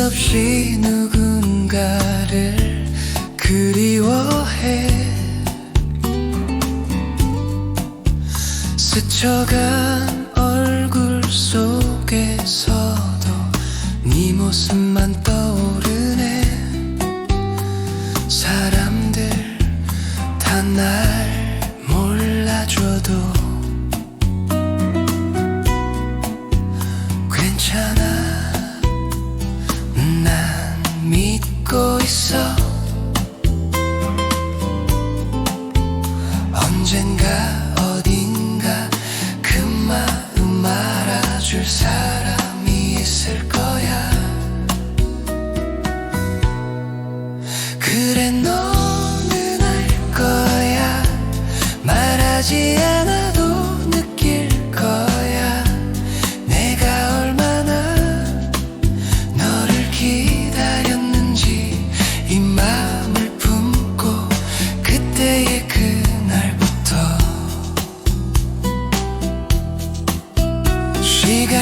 끝없이 누군가를 그리워해. 스쳐간 얼굴 속에서도 네 모습만 떠오르 언젠가 어딘가 그 마음 알아줄 사람이 있을까? you go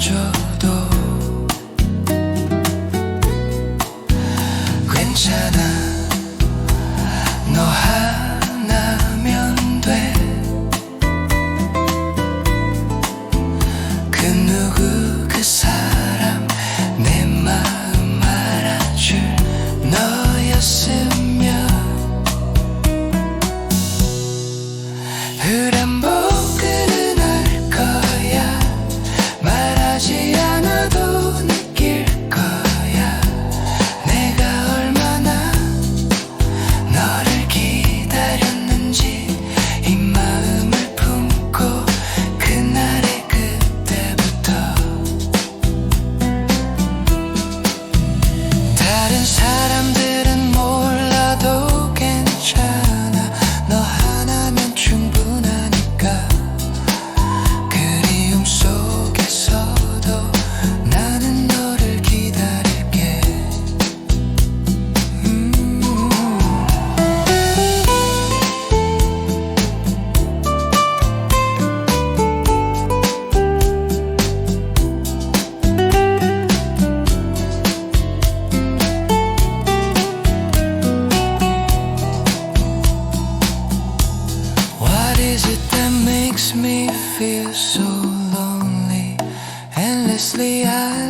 treasure so lonely, endlessly I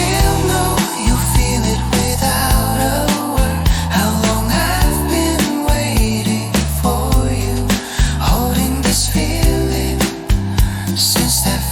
since that